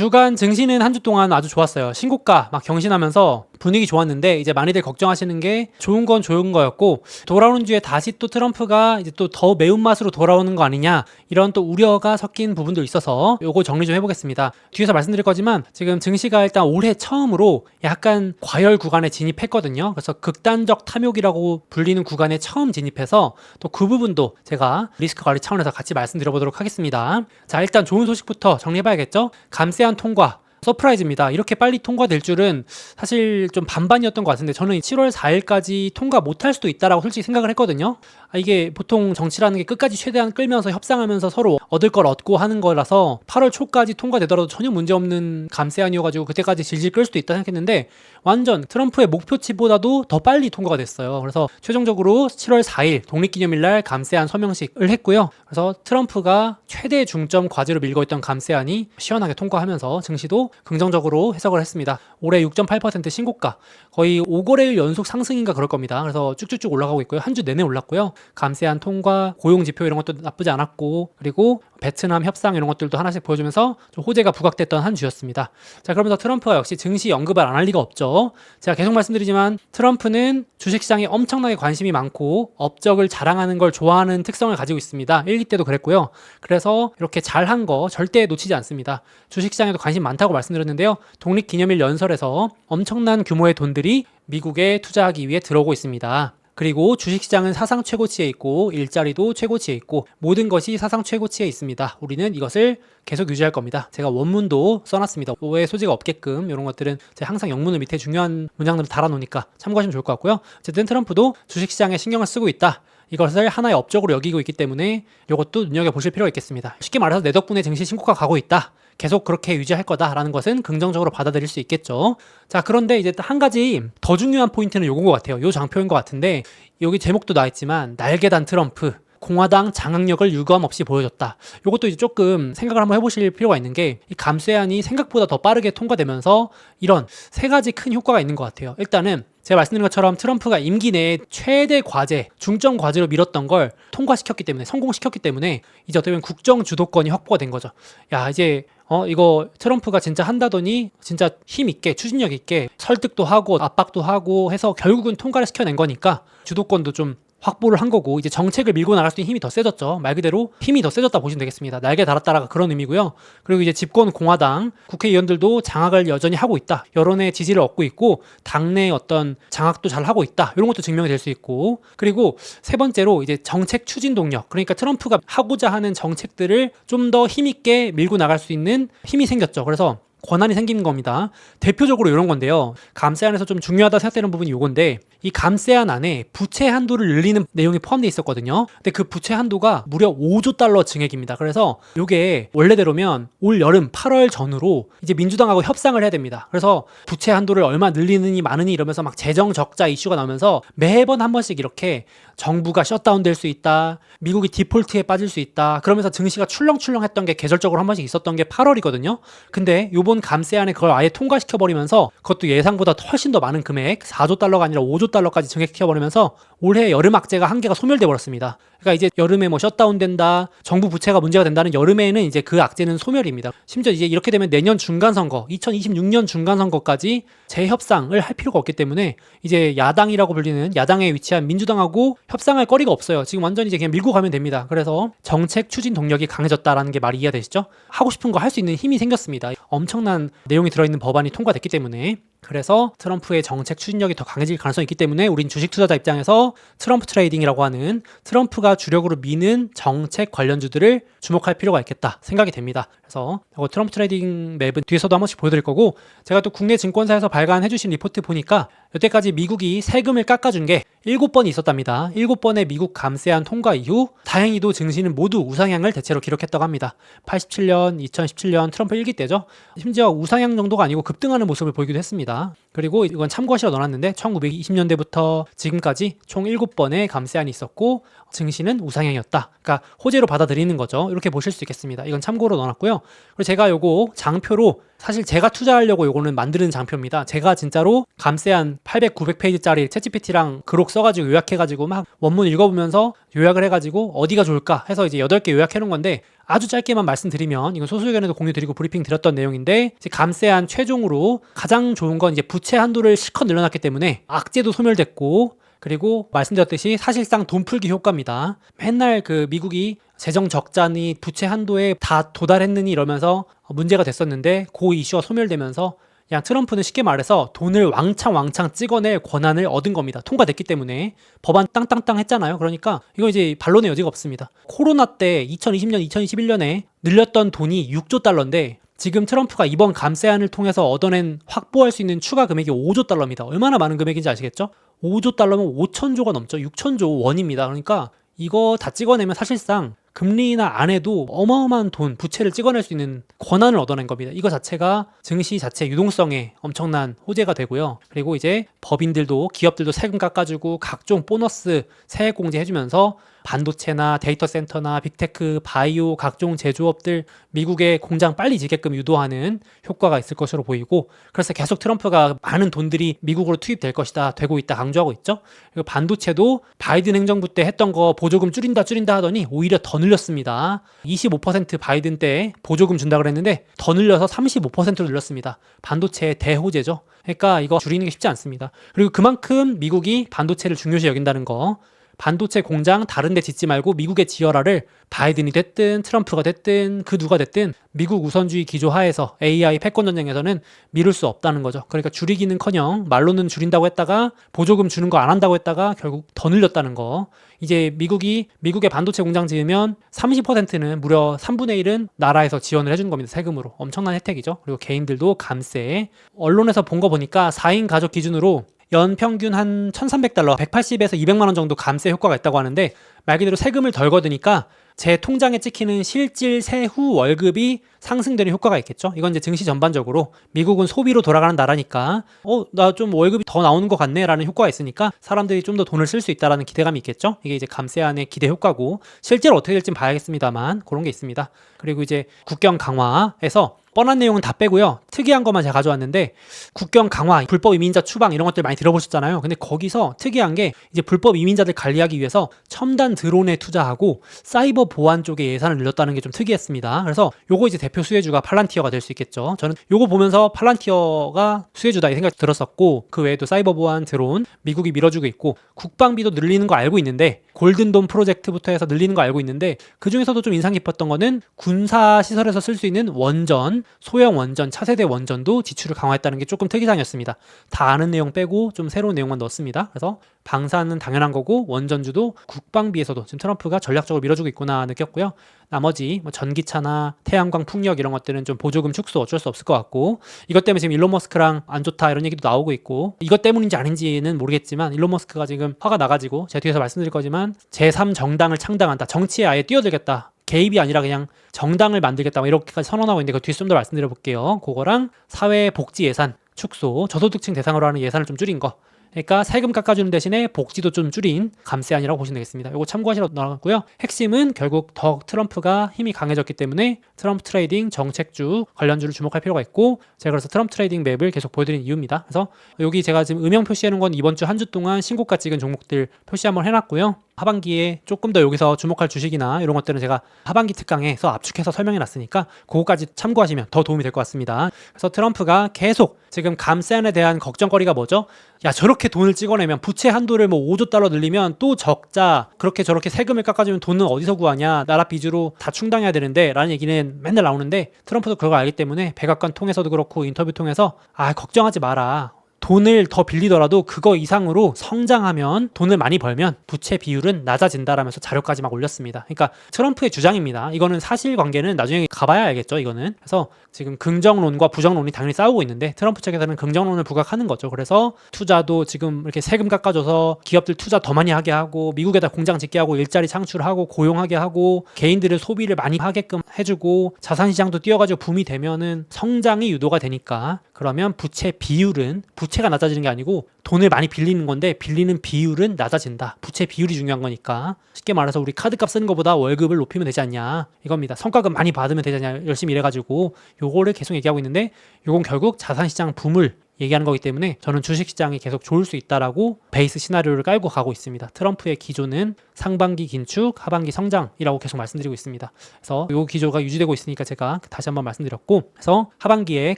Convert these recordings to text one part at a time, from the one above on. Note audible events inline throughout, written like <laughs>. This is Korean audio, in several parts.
주간 증시는 한 주 동안 아주 좋았어요. 신고가 막 경신하면서 분위기 좋았는데 이제 많이들 걱정하시는 게 좋은 건 좋은 거였고 돌아오는 주에 다시 또 트럼프가 이제 또 더 매운맛으로 돌아오는 거 아니냐 이런 또 우려가 섞인 부분도 있어서 요거 정리 좀 해보겠습니다. 뒤에서 말씀드릴 거지만 지금 증시가 일단 올해 처음으로 약간 과열 구간에 진입했거든요. 그래서 극단적 탐욕이라고 불리는 구간에 처음 진입해서 또 그 부분도 제가 리스크 관리 차원에서 같이 말씀드려보도록 하겠습니다. 자 일단 좋은 소식부터 정리해봐야겠죠. 감세한 통과 서프라이즈입니다. 이렇게 빨리 통과될 줄은 사실 좀 반반이었던 것 같은데 저는 7월 4일까지 통과 못할 수도 있다라고 솔직히 생각을 했거든요. 아, 이게 보통 정치라는 게 끝까지 최대한 끌면서 협상하면서 서로 얻을 걸 얻고 하는 거라서 8월 초까지 통과되더라도 전혀 문제 없는 감세안이어가지고 그때까지 질질 끌 수도 있다 생각했는데 완전 트럼프의 목표치보다도 더 빨리 통과가 됐어요. 그래서 최종적으로 7월 4일 독립기념일날 감세안 서명식을 했고요. 그래서 트럼프가 최대 중점 과제로 밀고 있던 감세안이 시원하게 통과하면서 증시도 긍정적으로 해석을 했습니다. 올해 6.8% 신고가 거의 5거래일 연속 상승인가 그럴 겁니다. 그래서 쭉쭉쭉 올라가고 있고요. 한 주 내내 올랐고요. 감세안 통과, 고용 지표 이런 것도 나쁘지 않았고 그리고 베트남 협상 이런 것들도 하나씩 보여주면서 좀 호재가 부각됐던 한 주였습니다. 자, 그러면서 트럼프가 역시 증시 언급을 안 할 리가 없죠. 제가 계속 말씀드리지만 트럼프는 주식시장에 엄청나게 관심이 많고 업적을 자랑하는 걸 좋아하는 특성을 가지고 있습니다. 1기 때도 그랬고요. 그래서 이렇게 잘한 거 절대 놓치지 않습니다. 주식시장에도 관심 많다고 말씀드렸 는데요. 독립기념일 연설에서 엄청난 규모의 돈들이 미국에 투자하기 위해 들어오고 있습니다. 그리고 주식시장은 사상 최고치에 있고 일자리도 최고치에 있고 모든 것이 사상 최고치에 있습니다. 우리는 이것을 계속 유지할 겁니다. 제가 원문도 써놨습니다. 오해 소지가 없게끔 이런 것들은 제가 항상 영문을 밑에 중요한 문장들을 달아놓으니까 참고하시면 좋을 것 같고요. 어쨌든 트럼프도 주식시장에 신경을 쓰고 있다. 이것을 하나의 업적으로 여기고 있기 때문에 이것도 눈여겨보실 필요가 있겠습니다. 쉽게 말해서 내 덕분에 증시 신고가 가고 있다. 계속 그렇게 유지할 거다라는 것은 긍정적으로 받아들일 수 있겠죠. 자, 그런데 이제 한 가지 더 중요한 포인트는 요건 것 같아요. 요 장표인 것 같은데 여기 제목도 나와 있지만 날개단 트럼프 공화당 장악력을 유감 없이 보여줬다. 이것도 이제 조금 생각을 한번 해보실 필요가 있는 게 이 감세안이 생각보다 더 빠르게 통과되면서 이런 세 가지 큰 효과가 있는 것 같아요. 일단은 제가 말씀드린 것처럼 트럼프가 임기 내에 최대 과제, 중점 과제로 밀었던 걸 통과시켰기 때문에 성공시켰기 때문에 이제 어떻게 보면 국정 주도권이 확보가 된 거죠. 야 이제 어 이거 트럼프가 진짜 한다더니 진짜 힘 있게 추진력 있게 설득도 하고 압박도 하고 해서 결국은 통과를 시켜낸 거니까 주도권도 좀 확보를 한 거고 이제 정책을 밀고 나갈 수 있는 힘이 더 세졌죠. 말 그대로 힘이 더 세졌다 보시면 되겠습니다. 날개 달았다라가 그런 의미고요. 그리고 이제 집권 공화당 국회의원들도 장악을 여전히 하고 있다. 여론의 지지를 얻고 있고 당내 어떤 장악도 잘 하고 있다. 이런 것도 증명이 될 수 있고 그리고 세 번째로 이제 정책 추진 동력. 그러니까 트럼프가 하고자 하는 정책들을 좀 더 힘 있게 밀고 나갈 수 있는 힘이 생겼죠. 그래서 권한이 생기는 겁니다. 대표적으로 이런 건데요. 감세 안에서 좀 중요하다 생각되는 부분이 요건데 이 감세안 안에 부채 한도를 늘리는 내용이 포함되어 있었거든요. 근데 그 부채 한도가 무려 5조 달러 증액입니다. 그래서 요게 원래대로면 올 여름 8월 전후로 이제 민주당하고 협상을 해야 됩니다. 그래서 부채 한도를 얼마 늘리느니 마느니 이러면서 막 재정 적자 이슈가 나오면서 매번 한 번씩 이렇게 정부가 셧다운 될 수 있다. 미국이 디폴트에 빠질 수 있다. 그러면서 증시가 출렁출렁 했던 게 계절적으로 한 번씩 있었던 게 8월이거든요. 근데 요번 감세안에 그걸 아예 통과시켜 버리면서 그것도 예상보다 훨씬 더 많은 금액 4조 달러가 아니라 5조 달러까지 증액시켜 버리면서 올해 여름 악재가 한계가 소멸돼 버렸습니다. 그러니까 이제 여름에 뭐 셧다운 된다, 정부 부채가 문제가 된다는 여름에는 이제 그 악재는 소멸입니다. 심지어 이제 이렇게 되면 내년 중간 선거, 2026년 중간 선거까지 재협상을 할 필요가 없기 때문에 이제 야당이라고 불리는 야당에 위치한 민주당하고 협상할 거리가 없어요. 지금 완전히 이제 그냥 밀고 가면 됩니다. 그래서 정책 추진 동력이 강해졌다라는 게 말이 이해되시죠? 하고 싶은 거 할 수 있는 힘이 생겼습니다. 엄청난 내용이 들어있는 법안이 통과됐기 때문에 그래서 트럼프의 정책 추진력이 더 강해질 가능성이 있기 때문에 우린 주식 투자자 입장에서 트럼프 트레이딩이라고 하는 트럼프가 주력으로 미는 정책 관련주들을 주목할 필요가 있겠다 생각이 됩니다. 그래서 이거 트럼프 트레이딩 맵은 뒤에서도 한 번씩 보여드릴 거고 제가 또 국내 증권사에서 발간해 주신 리포트 보니까 여태까지 미국이 세금을 깎아준 게 7번이 있었답니다. 7번의 미국 감세안 통과 이후 다행히도 증시는 모두 우상향을 대체로 기록했다고 합니다. 87년, 2017년 트럼프 1기 때죠. 심지어 우상향 정도가 아니고 급등하는 모습을 보이기도 했습니다. 그리고 이건 참고하시러 넣어놨는데 1920년대부터 지금까지 총 7번의 감세안이 있었고 증시는 우상향이었다. 그러니까 호재로 받아들이는 거죠. 이렇게 보실 수 있겠습니다. 이건 참고로 넣어놨고요. 그리고 제가 요거 장표로 사실 제가 투자하려고 요거는 만드는 장표입니다. 제가 진짜로 감세한 800, 900페이지짜리 챗GPT랑 그록 써가지고 요약해가지고 막 원문 읽어보면서 요약을 해가지고 어디가 좋을까 해서 이제 8개 요약해놓은 건데 아주 짧게만 말씀드리면 이건 소수 의견에도 공유 드리고 브리핑 드렸던 내용인데 감세한 최종으로 가장 좋은 건 이제 부채 한도를 실컷 늘려놨기 때문에 악재도 소멸됐고 그리고 말씀드렸듯이 사실상 돈 풀기 효과입니다. 맨날 그 미국이 재정 적자니 부채 한도에 다 도달했느니 이러면서 문제가 됐었는데 그 이슈가 소멸되면서 그냥 트럼프는 쉽게 말해서 돈을 왕창 왕창 찍어낼 권한을 얻은 겁니다. 통과됐기 때문에 법안 땅땅땅 했잖아요. 그러니까 이거 이제 반론의 여지가 없습니다. 코로나 때 2020년, 2021년에 늘렸던 돈이 6조 달러인데 지금 트럼프가 이번 감세안을 통해서 얻어낸 확보할 수 있는 추가 금액이 5조 달러입니다. 얼마나 많은 금액인지 아시겠죠? 5조 달러면 5천조가 넘죠. 6천조 원입니다. 그러니까 이거 다 찍어내면 사실상 금리나 안 해도 어마어마한 돈, 부채를 찍어낼 수 있는 권한을 얻어낸 겁니다. 이거 자체가 증시 자체 유동성에 엄청난 호재가 되고요. 그리고 이제 법인들도 기업들도 세금 깎아주고 각종 보너스 세액 공제 해주면서 반도체나 데이터 센터나 빅테크, 바이오 각종 제조업들 미국의 공장 빨리 지게끔 유도하는 효과가 있을 것으로 보이고 그래서 계속 트럼프가 많은 돈들이 미국으로 투입될 것이다 되고 있다 강조하고 있죠. 그리고 반도체도 바이든 행정부 때 했던 거 보조금 줄인다 줄인다 하더니 오히려 더 늘렸습니다. 25% 바이든 때 보조금 준다 그랬는데 더 늘려서 35%로 늘렸습니다. 반도체의 대호재죠. 그러니까 이거 줄이는 게 쉽지 않습니다. 그리고 그만큼 미국이 반도체를 중요시 여긴다는 거 반도체 공장 다른 데 짓지 말고 미국에 지어라를 바이든이 됐든 트럼프가 됐든 그 누가 됐든 미국 우선주의 기조 하에서 AI 패권 전쟁에서는 미룰 수 없다는 거죠. 그러니까 줄이기는 커녕 말로는 줄인다고 했다가 보조금 주는 거 안 한다고 했다가 결국 더 늘렸다는 거. 이제 미국이 미국의 반도체 공장 지으면 30%는 무려 3분의 1은 나라에서 지원을 해주는 겁니다. 세금으로. 엄청난 혜택이죠. 그리고 개인들도 감세. 언론에서 본 거 보니까 4인 가족 기준으로 연 평균 한 1,300달러, 180에서 200만 원 정도 감세 효과가 있다고 하는데 말 그대로 세금을 덜 걷으니까 제 통장에 찍히는 실질 세후 월급이 상승되는 효과가 있겠죠. 이건 이제 증시 전반적으로 미국은 소비로 돌아가는 나라니까 어 나 좀 월급이 더 나오는 것 같네라는 효과가 있으니까 사람들이 좀 더 돈을 쓸 수 있다라는 기대감이 있겠죠. 이게 이제 감세안의 기대 효과고 실제로 어떻게 될지 봐야겠습니다만 그런 게 있습니다. 그리고 이제 국경 강화에서 뻔한 내용은 다 빼고요. 특이한 것만 제가 가져왔는데 국경 강화, 불법 이민자 추방 이런 것들 많이 들어보셨잖아요. 근데 거기서 특이한 게 이제 불법 이민자들 관리하기 위해서 첨단 드론에 투자하고 사이버 보안 쪽에 예산을 늘렸다는 게 좀 특이했습니다. 그래서 요거 이제 대표 수혜주가 팔란티어가 될 수 있겠죠. 저는 요거 보면서 팔란티어가 수혜주다 이 생각이 들었었고 그 외에도 사이버 보안 드론 미국이 밀어주고 있고 국방비도 늘리는 거 알고 있는데 골든돔 프로젝트부터 해서 늘리는 거 알고 있는데 그 중에서도 좀 인상 깊었던 거는 군사 시설에서 쓸 수 있는 원전, 소형 원전, 차세대 원전도 지출을 강화했다는 게 조금 특이사항이었습니다. 다 아는 내용 빼고 좀 새로운 내용만 넣었습니다. 그래서 방사는 당연한 거고 원전주도 국방비에서도 지금 트럼프가 전략적으로 밀어주고 있구나 느꼈고요. 나머지 뭐 전기차나 태양광 풍력 이런 것들은 좀 보조금 축소 어쩔 수 없을 것 같고 이것 때문에 지금 일론 머스크랑 안 좋다 이런 얘기도 나오고 있고 이것 때문인지 아닌지는 모르겠지만 일론 머스크가 지금 화가 나가지고 제가 뒤에서 말씀드릴 거지만 제3 정당을 창당한다 정치에 아예 뛰어들겠다 개입이 아니라 그냥 정당을 만들겠다 뭐 이렇게까지 선언하고 있는데 그 뒤에 좀 더 말씀드려 볼게요 그거랑 사회복지 예산 축소 저소득층 대상으로 하는 예산을 좀 줄인 거 그러니까 세금 깎아주는 대신에 복지도 좀 줄인 감세안이라고 보시면 되겠습니다. 이거 참고하시라고 나왔고요. 핵심은 결국 더 트럼프가 힘이 강해졌기 때문에 트럼프 트레이딩 정책주 관련주를 주목할 필요가 있고 제가 그래서 트럼프 트레이딩 맵을 계속 보여드린 이유입니다. 그래서 여기 제가 지금 음영 표시해 놓은 건 이번 주 한주 동안 신고가 찍은 종목들 표시 한번 해놨고요. 하반기에 조금 더 여기서 주목할 주식이나 이런 것들은 제가 하반기 특강에서 압축해서 설명해 놨으니까 그거까지 참고하시면 더 도움이 될 것 같습니다. 그래서 트럼프가 계속 지금 감세안에 대한 걱정거리가 뭐죠? 야 저렇게 돈을 찍어내면 부채 한도를 뭐 5조 달러 늘리면 또 적자 그렇게 저렇게 세금을 깎아주면 돈은 어디서 구하냐 나라 빚으로 다 충당해야 되는데 라는 얘기는 맨날 나오는데 트럼프도 그걸 알기 때문에 백악관 통해서도 그렇고 인터뷰 통해서 아 걱정하지 마라 돈을 더 빌리더라도 그거 이상으로 성장하면 돈을 많이 벌면 부채 비율은 낮아진다라면서 자료까지 막 올렸습니다. 그러니까 트럼프의 주장입니다. 이거는 사실관계는 나중에 가봐야 알겠죠. 이거는 그래서 지금 긍정론과 부정론이 당연히 싸우고 있는데 트럼프 측에서는 긍정론을 부각하는 거죠. 그래서 투자도 지금 이렇게 세금 깎아줘서 기업들 투자 더 많이 하게 하고 미국에다 공장 짓게 하고 일자리 창출하고 고용하게 하고 개인들의 소비를 많이 하게끔 해주고 자산시장도 뛰어가지고 붐이 되면은 성장이 유도가 되니까 그러면 부채 비율은 부채가 낮아지는 게 아니고 돈을 많이 빌리는 건데 빌리는 비율은 낮아진다. 부채 비율이 중요한 거니까. 쉽게 말해서 우리 카드값 쓰는 것보다 월급을 높이면 되지 않냐. 이겁니다. 성과급 많이 받으면 되지 않냐. 열심히 일해가지고 요거를 계속 얘기하고 있는데 요건 결국 자산시장 붐을 얘기하는 거기 때문에 저는 주식시장이 계속 좋을 수 있다라고 베이스 시나리오를 깔고 가고 있습니다. 트럼프의 기조는 상반기 긴축, 하반기 성장이라고 계속 말씀드리고 있습니다. 그래서 이 기조가 유지되고 있으니까 제가 다시 한번 말씀드렸고, 그래서 하반기에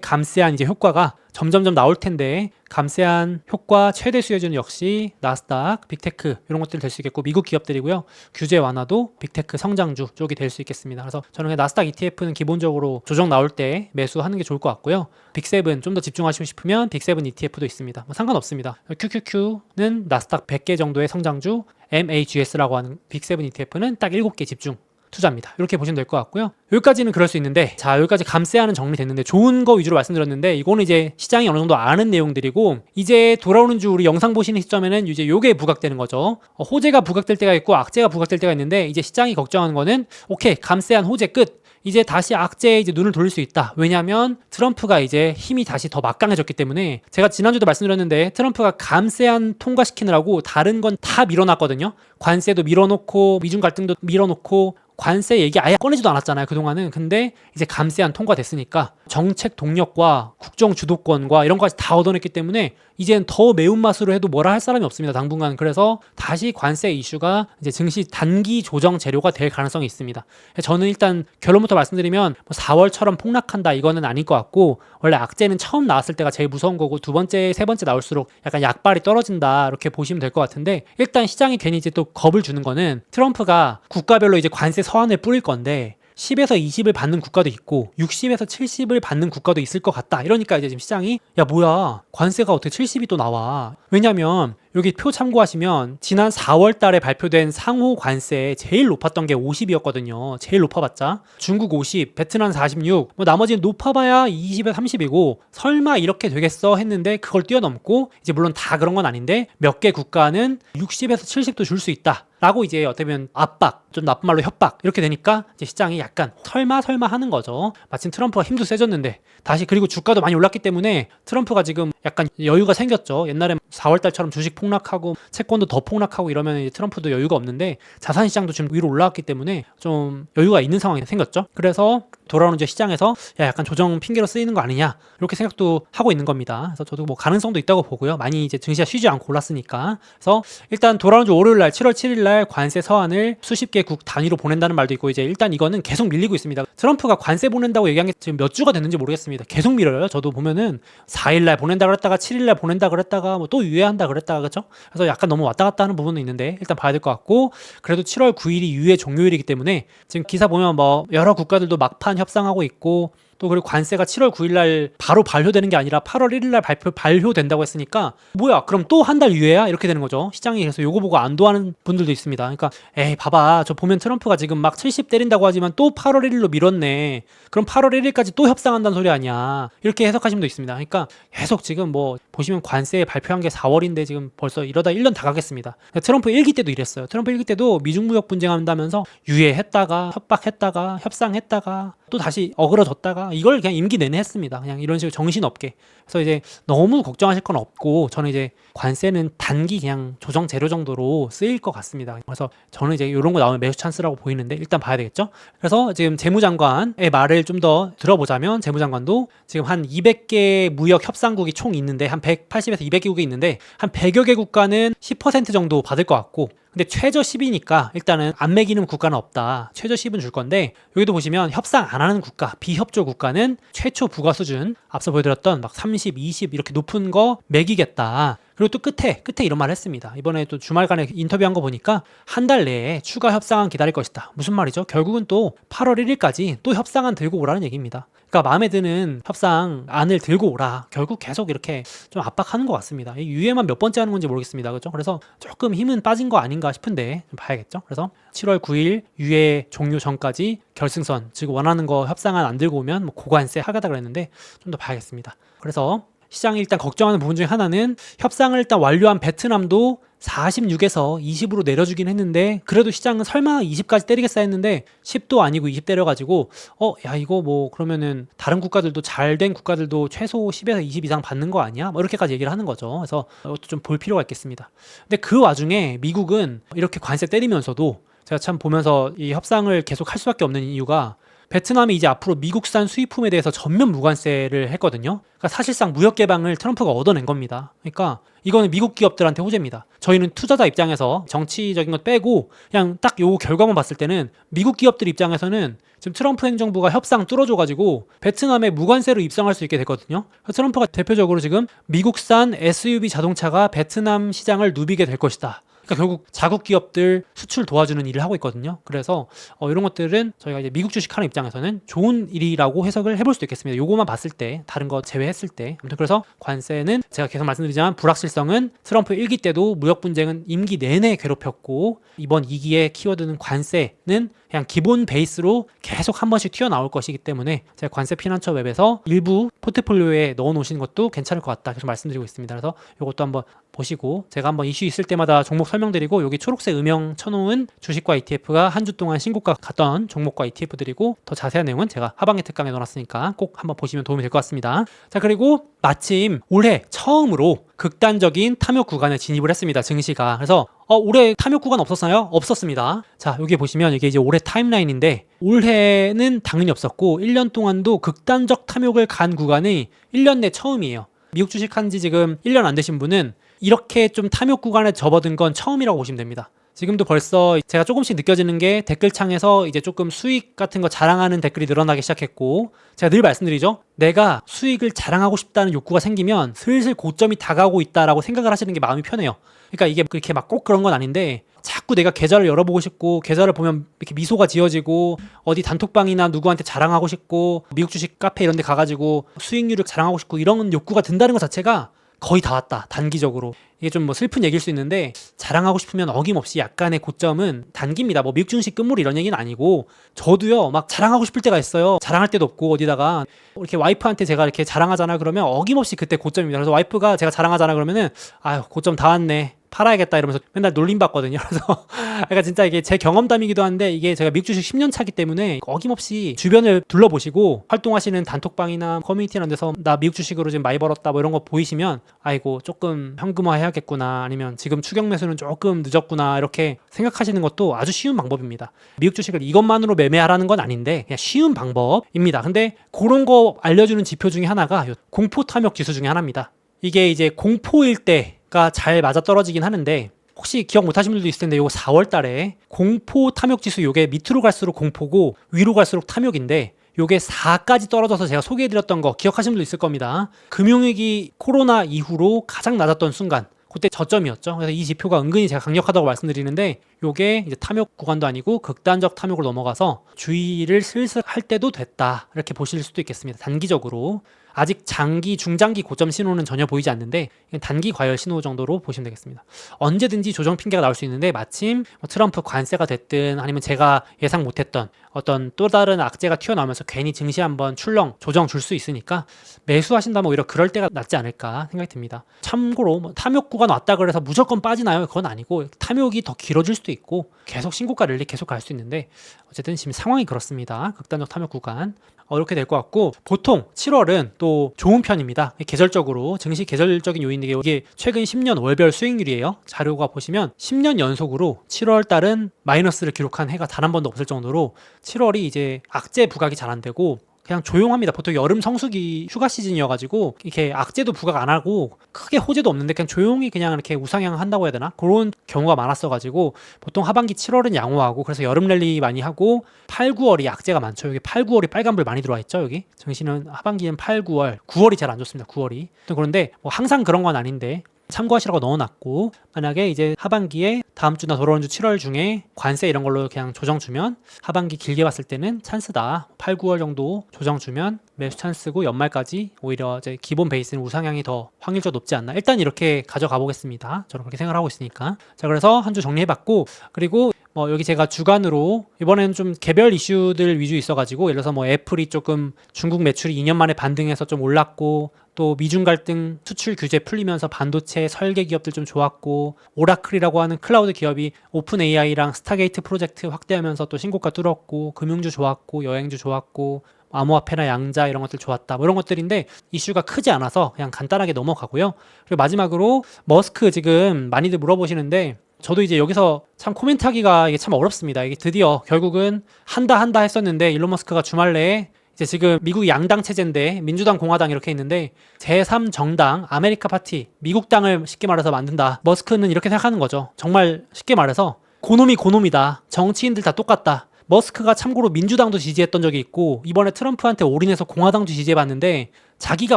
감세한 이제 효과가 점점점 나올 텐데 감세한 효과 최대 수혜주는 역시 나스닥, 빅테크 이런 것들이 될수 있겠고 미국 기업들이고요. 규제 완화도 빅테크 성장주 쪽이 될 수 있겠습니다. 그래서 저는 나스닥 ETF는 기본적으로 조정 나올 때 매수하는 게 좋을 것 같고요. 빅세븐 좀 더 집중하시고 싶으면 빅세븐 ETF도 있습니다. 뭐 상관없습니다. QQQ는 나스닥 100개 정도의 성장주, MAGS라고 하는 빅세븐 ETF는 딱 7개 집중 투자입니다. 이렇게 보시면 될 것 같고요. 여기까지는 그럴 수 있는데 자 여기까지 감세하는 정리 됐는데 좋은 거 위주로 말씀드렸는데 이거는 이제 시장이 어느 정도 아는 내용들이고 이제 돌아오는 주 우리 영상 보시는 시점에는 이제 요게 부각되는 거죠. 어, 호재가 부각될 때가 있고 악재가 부각될 때가 있는데 이제 시장이 걱정하는 거는 오케이 감세한 호재 끝. 이제 다시 악재에 이제 눈을 돌릴 수 있다. 왜냐하면 트럼프가 이제 힘이 다시 더 막강해졌기 때문에 제가 지난주도 말씀드렸는데 트럼프가 감세안 통과시키느라고 다른 건 다 밀어놨거든요. 관세도 밀어놓고 미중 갈등도 밀어놓고 관세 얘기 아예 꺼내지도 않았잖아요. 그동안은. 근데 이제 감세안 통과됐으니까 정책 동력과 국정 주도권과 이런 것까지 다 얻어냈기 때문에 이제는 더 매운맛으로 해도 뭐라 할 사람이 없습니다. 당분간. 그래서 다시 관세 이슈가 이제 증시 단기 조정 재료가 될 가능성이 있습니다. 저는 일단 결론부터 말씀드리면 뭐 4월처럼 폭락한다 이거는 아닐 것 같고 원래 악재는 처음 나왔을 때가 제일 무서운 거고 두 번째, 세 번째 나올수록 약간 약발이 떨어진다 이렇게 보시면 될 것 같은데 일단 시장이 괜히 이제 또 겁을 주는 거는 트럼프가 국가별로 이제 관세 서한을 뿌릴 건데 10에서 20을 받는 국가도 있고 60에서 70을 받는 국가도 있을 것 같다. 이러니까 이제 지금 시장이 야 뭐야 관세가 어떻게 70이 또 나와? 왜냐면 여기 표 참고하시면 지난 4월 달에 발표된 상호 관세 제일 높았던 게 50이었거든요. 제일 높아봤자 중국 50, 베트남 46, 뭐 나머지는 높아봐야 20에 30이고 설마 이렇게 되겠어 했는데 그걸 뛰어넘고 이제 물론 다 그런 건 아닌데 몇 개 국가는 60에서 70도 줄 수 있다. 라고 이제 어떻게 보면 압박, 좀 나쁜 말로 협박 이렇게 되니까 이제 시장이 약간 설마 설마 하는 거죠. 마침 트럼프가 힘도 세졌는데 다시 그리고 주가도 많이 올랐기 때문에 트럼프가 지금 약간 여유가 생겼죠. 옛날에 4월 달처럼 주식 폭락하고 채권도 더 폭락하고 이러면 트럼프도 여유가 없는데 자산 시장도 지금 위로 올라왔기 때문에 좀 여유가 있는 상황이 생겼죠. 그래서 돌아오는 이제 시장에서 야 약간 조정 핑계로 쓰이는 거 아니냐 이렇게 생각도 하고 있는 겁니다. 그래서 저도 뭐 가능성도 있다고 보고요. 많이 이제 증시가 쉬지 않고 올랐으니까. 그래서 일단 돌아오는 주 월요일 날 7월 7일 날 관세 서한을 수십 개 국 단위로 보낸다는 말도 있고 이제 일단 이거는 계속 밀리고 있습니다. 트럼프가 관세 보낸다고 얘기한 게 지금 몇 주가 됐는지 모르겠습니다. 계속 밀어요. 저도 보면은 4일 날 보낸다 그랬다가 7일 날 보낸다 그랬다가 뭐 또 유예한다 그랬다가 그죠? 그래서 약간 너무 왔다 갔다 하는 부분은 있는데 일단 봐야 될 것 같고 그래도 7월 9일이 유예 종료일이기 때문에 지금 기사 보면 뭐 여러 국가들도 막판 협상하고 있고 또 그리고 관세가 7월 9일 날 바로 발효되는 게 아니라 8월 1일 날 발표 발효된다고 했으니까 뭐야 그럼 또 한 달 유예야? 이렇게 되는 거죠. 시장이 그래서 요거 보고 안도하는 분들도 있습니다. 그러니까 에이 봐봐. 저 보면 트럼프가 지금 막 70 때린다고 하지만 또 8월 1일로 밀었네. 그럼 8월 1일까지 또 협상한다는 소리 아니야? 이렇게 해석하시는 분도 있습니다. 그러니까 계속 지금 뭐 보시면 관세 발표한 게 4월인데 지금 벌써 이러다 1년 다 가겠습니다. 트럼프 1기 때도 이랬어요. 트럼프 1기 때도 미중 무역 분쟁한다면서 유예했다가 협박했다가 협상했다가 또 다시 어그러졌다가 이걸 그냥 임기 내내 했습니다. 그냥 이런 식으로 정신없게. 그래서 이제 너무 걱정하실 건 없고 저는 이제 관세는 단기 그냥 조정 재료 정도로 쓰일 것 같습니다. 그래서 저는 이제 이런 거 나오면 매수 찬스라고 보이는데 일단 봐야 되겠죠. 그래서 지금 재무장관의 말을 좀 더 들어보자면 재무장관도 지금 한 200개 무역 협상국이 총 있는데 한 180에서 200개국이 있는데 한 100여 개 국가는 10% 정도 받을 것 같고 근데 최저 10이니까 일단은 안 매기는 국가는 없다. 최저 10은 줄 건데 여기도 보시면 협상 안 하는 국가, 비협조 국가는 최초 부과 수준 앞서 보여드렸던 막 30, 20 이렇게 높은 거 매기겠다. 그리고 또 끝에 끝에 이런 말을 했습니다. 이번에 또 주말간에 인터뷰한 거 보니까 한 달 내에 추가 협상안 기다릴 것이다. 무슨 말이죠? 결국은 또 8월 1일까지 또 협상안 들고 오라는 얘기입니다. 그러니까 마음에 드는 협상안을 들고 오라. 결국 계속 이렇게 좀 압박하는 것 같습니다. 이 유예만 몇 번째 하는 건지 모르겠습니다. 그렇죠? 그래서 조금 힘은 빠진 거 아닌가 싶은데 좀 봐야겠죠. 그래서 7월 9일 유예 종료 전까지 결승선 즉 원하는 거 협상안 안 들고 오면 뭐 고관세 하가다 그랬는데 좀 더 봐야겠습니다. 그래서 시장이 일단 걱정하는 부분 중에 하나는 협상을 일단 완료한 베트남도 46에서 20으로 내려주긴 했는데 그래도 시장은 설마 20까지 때리겠어 했는데 10도 아니고 20 때려가지고 어 야 이거 뭐 그러면은 다른 국가들도 잘 된 국가들도 최소 10에서 20 이상 받는 거 아니야? 뭐 이렇게까지 얘기를 하는 거죠. 그래서 이것도 좀 볼 필요가 있겠습니다. 근데 그 와중에 미국은 이렇게 관세 때리면서도 제가 참 보면서 이 협상을 계속 할 수밖에 없는 이유가 베트남이 이제 앞으로 미국산 수입품에 대해서 전면 무관세를 했거든요. 그러니까 사실상 무역 개방을 트럼프가 얻어낸 겁니다. 그러니까 이거는 미국 기업들한테 호재입니다. 저희는 투자자 입장에서 정치적인 것 빼고 그냥 딱 요 결과만 봤을 때는 미국 기업들 입장에서는 지금 트럼프 행정부가 협상 뚫어줘 가지고 베트남에 무관세로 입성할 수 있게 됐거든요. 트럼프가 대표적으로 지금 미국산 SUV 자동차가 베트남 시장을 누비게 될 것이다. 그러니까 결국 자국 기업들 수출 도와주는 일을 하고 있거든요. 그래서 어, 이런 것들은 저희가 이제 미국 주식하는 입장에서는 좋은 일이라고 해석을 해볼 수도 있겠습니다. 요거만 봤을 때 다른 거 제외했을 때 아무튼 그래서 관세는 제가 계속 말씀드리지만 불확실성은 트럼프 1기 때도 무역 분쟁은 임기 내내 괴롭혔고 이번 2기의 키워드는 관세는 그냥 기본 베이스로 계속 한 번씩 튀어나올 것이기 때문에 제가 관세 피난처 웹에서 일부 포트폴리오에 넣어 놓으시는 것도 괜찮을 것 같다 계속 말씀드리고 있습니다. 그래서 이것도 한번 보시고 제가 한번 이슈 있을 때마다 종목 설명드리고 여기 초록색 음영 쳐놓은 주식과 ETF가 한 주 동안 신고가 갔던 종목과 ETF들이고 더 자세한 내용은 제가 하반기 특강에 넣어놨으니까 꼭 한번 보시면 도움이 될 것 같습니다. 자 그리고 마침 올해 처음으로 극단적인 탐욕 구간에 진입을 했습니다. 증시가 그래서 어, 올해 탐욕 구간 없었나요? 없었습니다. 자, 여기 보시면 이게 이제 올해 타임라인인데 올해는 당연히 없었고 1년 동안도 극단적 탐욕을 간 구간이 1년 내 처음이에요. 미국 주식 한 지 지금 1년 안 되신 분은 이렇게 좀 탐욕 구간에 접어든 건 처음이라고 보시면 됩니다. 지금도 벌써 제가 조금씩 느껴지는 게 댓글창에서 이제 조금 수익 같은 거 자랑하는 댓글이 늘어나기 시작했고 제가 늘 말씀드리죠. 내가 수익을 자랑하고 싶다는 욕구가 생기면 슬슬 고점이 다가오고 있다라고 생각을 하시는 게 마음이 편해요. 그러니까 이게 그렇게 막 꼭 그런 건 아닌데 자꾸 내가 계좌를 열어보고 싶고 계좌를 보면 이렇게 미소가 지어지고 어디 단톡방이나 누구한테 자랑하고 싶고 미국 주식 카페 이런 데 가가지고 수익률을 자랑하고 싶고 이런 욕구가 든다는 것 자체가 거의 다 왔다 단기적으로. 이게 좀 뭐 슬픈 얘기일 수 있는데 자랑하고 싶으면 어김없이 약간의 고점은 단기입니다. 뭐 미국 증시 끝물 이런 얘기는 아니고 저도요 막 자랑하고 싶을 때가 있어요. 자랑할 때도 없고 어디다가 이렇게 와이프한테 제가 이렇게 자랑하잖아 그러면 어김없이 그때 고점입니다. 그래서 와이프가 제가 자랑하잖아 그러면은 아유 고점 다 왔네 팔아야겠다 이러면서 맨날 놀림 받거든요. <laughs> 그래서 그러니까 진짜 이게 제 경험담이기도 한데 이게 제가 미국 주식 10년 차기 때문에 어김없이 주변을 둘러보시고 활동하시는 단톡방이나 커뮤니티 이런 데서 나 미국 주식으로 지금 많이 벌었다 뭐 이런 거 보이시면 아이고 조금 현금화 해야겠구나 아니면 지금 추경 매수는 조금 늦었구나 이렇게 생각하시는 것도 아주 쉬운 방법입니다. 미국 주식을 이것만으로 매매하라는 건 아닌데 그냥 쉬운 방법입니다. 근데 그런 거 알려주는 지표 중에 하나가 요 공포 탐욕 지수 중에 하나입니다. 이게 이제 공포일 때가 잘 맞아 떨어지긴 하는데 혹시 기억 못 하시는 분들도 있을 텐데 요거 4월 달에 공포 탐욕 지수 요게 밑으로 갈수록 공포고 위로 갈수록 탐욕인데 요게 4까지 떨어져서 제가 소개해 드렸던 거 기억하시는 분도 있을 겁니다. 금융위기 코로나 이후로 가장 낮았던 순간 그때 저점이었죠. 그래서 이 지표가 은근히 제가 강력하다고 말씀드리는데 요게 이제 탐욕 구간도 아니고 극단적 탐욕으로 넘어가서 주의를 슬슬 할 때도 됐다. 이렇게 보실 수도 있겠습니다. 단기적으로. 아직 장기, 중장기 고점 신호는 전혀 보이지 않는데 단기 과열 신호 정도로 보시면 되겠습니다. 언제든지 조정 핑계가 나올 수 있는데 마침 뭐 트럼프 관세가 됐든 아니면 제가 예상 못했던 어떤 또 다른 악재가 튀어나오면서 괜히 증시 한번 출렁 조정 줄 수 있으니까 매수하신다면 오히려 그럴 때가 낫지 않을까 생각이 듭니다. 참고로 뭐 탐욕 구간 왔다 그래서 무조건 빠지나요? 그건 아니고 탐욕이 더 길어질 수도 있고 계속 신고가 랠리 계속 갈 수 있는데 어쨌든 지금 상황이 그렇습니다. 극단적 탐욕 구간 어, 이렇게 될 것 같고 보통 7월은 또 좋은 편입니다. 계절적으로 증시 계절적인 요인이 이게 최근 10년 월별 수익률이에요. 자료가 보시면 10년 연속으로 7월 달은 마이너스를 기록한 해가 단 한 번도 없을 정도로 7월이 이제 악재 부각이 잘 안 되고 그냥 조용합니다. 보통 여름 성수기 휴가 시즌이어가지고 이렇게 악재도 부각 안 하고 크게 호재도 없는데 그냥 조용히 그냥 이렇게 우상향 한다고 해야 되나 그런 경우가 많았어가지고 보통 하반기 7월은 양호하고 그래서 여름 랠리 많이 하고 8, 9월이 악재가 많죠. 여기 8, 9월이 빨간불 많이 들어와 있죠. 여기 증시는 하반기는 8, 9월, 9월이 제일 안 좋습니다. 9월이 그런데 뭐 항상 그런 건 아닌데 참고하시라고 넣어놨고 만약에 이제 하반기에 다음 주나 돌아오는 주 7월 중에 관세 이런 걸로 그냥 조정 주면 하반기 길게 봤을 때는 찬스다. 8, 9월 정도 조정 주면 매수 찬스고 연말까지 오히려 이제 기본 베이스는 우상향이 더 확률적 높지 않나. 일단 이렇게 가져가 보겠습니다. 저는 그렇게 생각을 하고 있으니까. 자 그래서 한 주 정리해봤고 그리고 뭐 여기 제가 주간으로 이번에는 좀 개별 이슈들 위주 있어가지고 예를 들어서 뭐 애플이 조금 중국 매출이 2년 만에 반등해서 좀 올랐고 또 미중 갈등 수출 규제 풀리면서 반도체 설계 기업들 좀 좋았고 오라클이라고 하는 클라우드 기업이 오픈 AI랑 스타게이트 프로젝트 확대하면서 또 신고가 뚫었고 금융주 좋았고 여행주 좋았고 암호화폐나 양자 이런 것들 좋았다. 뭐 이런 것들인데 이슈가 크지 않아서 그냥 간단하게 넘어가고요. 그리고 마지막으로 머스크 지금 많이들 물어보시는데 저도 이제 여기서 참 코멘트 하기가 이게 참 어렵습니다. 이게 드디어 결국은 한다 한다 했었는데 일론 머스크가 주말 내에 이제 지금 미국 양당 체제인데 민주당 공화당 이렇게 있는데 제3 정당 아메리카 파티 미국 당을 쉽게 말해서 만든다. 머스크는 이렇게 생각하는 거죠. 정말 쉽게 말해서 고놈이 고놈이다. 정치인들 다 똑같다. 머스크가 참고로 민주당도 지지했던 적이 있고 이번에 트럼프한테 올인해서 공화당도 지지해봤는데 자기가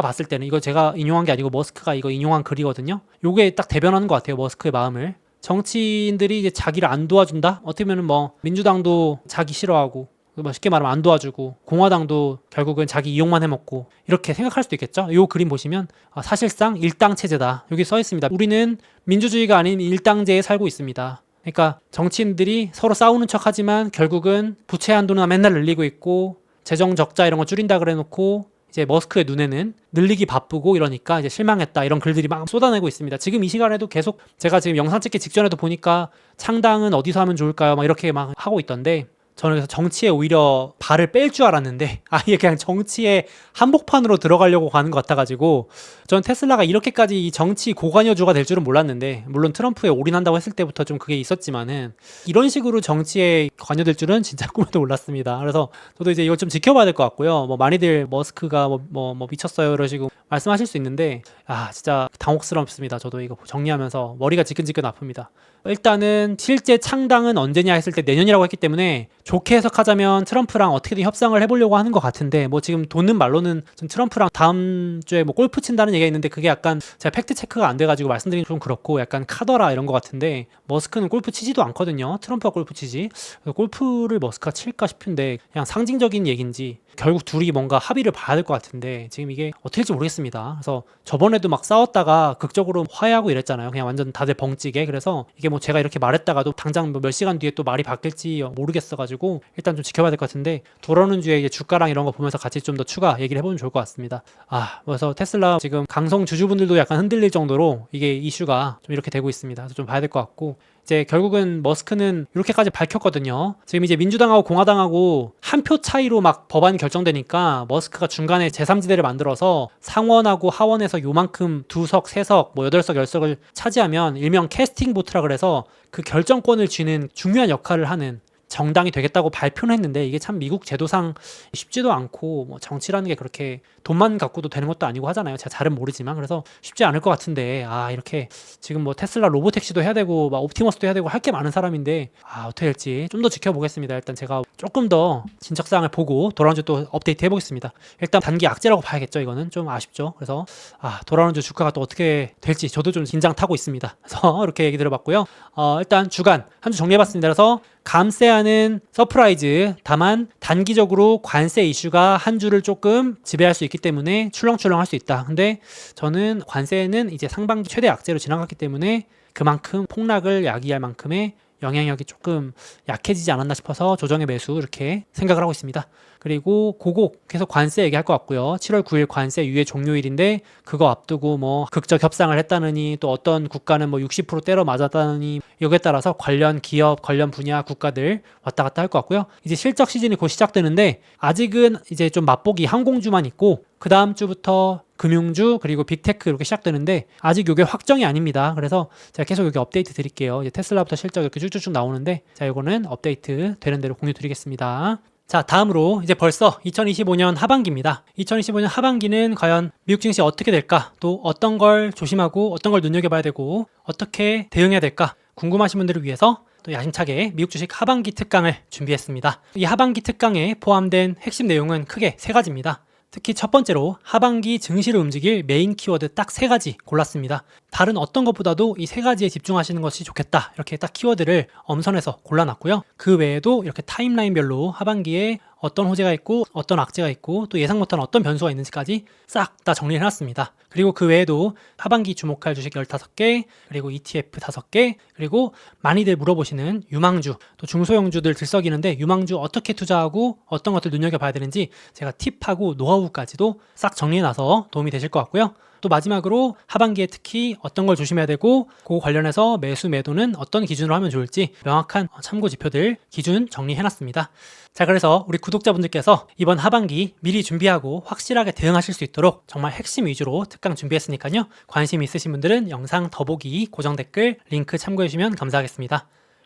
봤을 때는 이거 제가 인용한 게 아니고 머스크가 이거 인용한 글이거든요. 요게 딱 대변하는 것 같아요. 머스크의 마음을. 정치인들이 이제 자기를 안 도와준다? 어떻게 보면 뭐 민주당도 자기 싫어하고 뭐 쉽게 말하면 안 도와주고 공화당도 결국은 자기 이용만 해먹고 이렇게 생각할 수도 있겠죠. 이 그림 보시면 아, 사실상 일당 체제다. 여기 써 있습니다. 우리는 민주주의가 아닌 일당제에 살고 있습니다. 그러니까 정치인들이 서로 싸우는 척하지만 결국은 부채 한도나 맨날 늘리고 있고 재정 적자 이런 거 줄인다 그래놓고 이제 머스크의 눈에는 늘리기 바쁘고 이러니까 이제 실망했다 이런 글들이 막 쏟아내고 있습니다. 지금 이 시간에도 계속 제가 지금 영상 찍기 직전에도 보니까 창당은 어디서 하면 좋을까요? 막 이렇게 막 하고 있던데 저는 그래서 정치에 오히려 발을 뺄 줄 알았는데 <laughs> 아예 그냥 정치의 한복판으로 들어가려고 가는 것 같아가지고 전 테슬라가 이렇게까지 이 정치 고관여주가 될 줄은 몰랐는데 물론 트럼프에 올인한다고 했을 때부터 좀 그게 있었지만은 이런 식으로 정치에 관여될 줄은 <laughs> 진짜 꿈에도 몰랐습니다. 그래서 저도 이제 이거 좀 지켜봐야 될 것 같고요. 뭐 많이들 머스크가 뭐, 뭐, 뭐 미쳤어요 이러시고 말씀하실 수 있는데 아 진짜 당혹스럽습니다. 저도 이거 정리하면서 머리가 지끈지끈 아픕니다. 일단은 실제 창당은 언제냐 했을 때 내년이라고 했기 때문에 좋게 해석하자면 트럼프랑 어떻게든 협상을 해보려고 하는 것 같은데 뭐 지금 도는 말로는 좀 트럼프랑 다음 주에 뭐 골프 친다는 얘기가 있는데 그게 약간 제가 팩트 체크가 안 돼가지고 말씀드리기 좀 그렇고 약간 카더라 이런 것 같은데 머스크는 골프 치지도 않거든요. 트럼프가 골프 치지. 골프를 머스크가 칠까 싶은데 그냥 상징적인 얘기인지 결국 둘이 뭔가 합의를 봐야 될 것 같은데 지금 이게 어떻게 될지 모르겠습니다. 그래서 저번에도 막 싸웠다가 극적으로 화해하고 이랬잖아요. 그냥 완전 다들 벙찌게. 그래서 이게 뭐 제가 이렇게 말했다가도 당장 뭐몇 시간 뒤에 또 말이 바뀔지 모르겠어가지고 일단 좀 지켜봐야 될 것 같은데 돌아오는 주에 이제 주가랑 이런 거 보면서 같이 좀 더 추가 얘기를 해보면 좋을 것 같습니다. 아, 그래서 테슬라 지금 강성 주주분들도 약간 흔들릴 정도로 이게 이슈가 좀 이렇게 되고 있습니다. 그래서 좀 봐야 될 것 같고 이제 결국은 머스크는 이렇게까지 밝혔거든요. 지금 이제 민주당하고 공화당하고 한 표 차이로 막 법안이 결정되니까 머스크가 중간에 제3지대를 만들어서 상원하고 하원에서 요만큼 두 석, 세 석, 뭐 여덟 석, 열 석을 차지하면 일명 캐스팅 보트라 그래서 그 결정권을 쥐는 중요한 역할을 하는 정당이 되겠다고 발표는 했는데 이게 참 미국 제도상 쉽지도 않고 뭐 정치라는 게 그렇게 돈만 갖고도 되는 것도 아니고 하잖아요. 제가 잘은 모르지만 그래서 쉽지 않을 것 같은데 아 이렇게 지금 뭐 테슬라 로보택시도 해야 되고 막 옵티머스도 해야 되고 할 게 많은 사람인데 아 어떻게 될지 좀 더 지켜보겠습니다. 일단 제가 조금 더 진척사항을 보고 돌아온 주 또 업데이트 해보겠습니다. 일단 단기 악재라고 봐야겠죠. 이거는 좀 아쉽죠. 그래서 아 돌아오는 주 주가가 또 어떻게 될지 저도 좀 긴장 타고 있습니다. 그래서 <laughs> 이렇게 얘기 들어봤고요. 어, 일단 주간 한 주 정리해봤습니다. 그래서 감세 하는 서프라이즈 다만 단기적으로 관세 이슈가 한 주를 조금 지배할 수 있기 때문에 출렁출렁 할 수 있다. 근데 저는 관세는 이제 상반기 최대 악재로 지나갔기 때문에 그만큼 폭락을 야기할 만큼의 영향력이 조금 약해지지 않았나 싶어서 조정의 매수 이렇게 생각을 하고 있습니다. 그리고 고곡 계속 관세 얘기할 것 같고요. 7월 9일 관세 유예 종료일인데 그거 앞두고 뭐 극적 협상을 했다느니 또 어떤 국가는 뭐 60% 때려 맞았다느니 여기에 따라서 관련 기업, 관련 분야 국가들 왔다 갔다 할 것 같고요. 이제 실적 시즌이 곧 시작되는데 아직은 이제 좀 맛보기 항공주만 있고 그 다음 주부터 금융주 그리고 빅테크 이렇게 시작되는데 아직 이게 확정이 아닙니다. 그래서 제가 계속 여기 업데이트 드릴게요. 이제 테슬라부터 실적 이렇게 쭉쭉쭉 나오는데 자 이거는 업데이트 되는 대로 공유 드리겠습니다. 자, 다음으로 이제 벌써 2025년 하반기입니다. 2025년 하반기는 과연 미국 증시 어떻게 될까? 또 어떤 걸 조심하고 어떤 걸 눈여겨봐야 되고 어떻게 대응해야 될까? 궁금하신 분들을 위해서 또 야심차게 미국 주식 하반기 특강을 준비했습니다. 이 하반기 특강에 포함된 핵심 내용은 크게 세 가지입니다. 특히 첫 번째로 하반기 증시를 움직일 메인 키워드 딱 세 가지 골랐습니다. 다른 어떤 것보다도 이 세 가지에 집중하시는 것이 좋겠다. 이렇게 딱 키워드를 엄선해서 골라놨고요. 그 외에도 이렇게 타임라인별로 하반기에 어떤 호재가 있고 어떤 악재가 있고 또 예상 못한 어떤 변수가 있는지까지 싹 다 정리를 해놨습니다. 그리고 그 외에도 하반기 주목할 주식 15개, 그리고 ETF 5개, 그리고 많이들 물어보시는 유망주, 또 중소형주들 들썩이는데 유망주 어떻게 투자하고 어떤 것들 눈여겨봐야 되는지 제가 팁하고 노하우까지도 싹 정리해 놔서 도움이 되실 것 같고요. 또 마지막으로 하반기에 특히 어떤 걸 조심해야 되고 그 관련해서 매수 매도는 어떤 기준으로 하면 좋을지 명확한 참고 지표들 기준 정리해놨습니다. 자 그래서 우리 구독자분들께서 이번 하반기 미리 준비하고 확실하게 대응하실 수 있도록 정말 핵심 위주로 특강 준비했으니까요. 관심 있으신 분들은 영상 더보기 고정 댓글 링크 참고해 주시면 감사하겠습니다.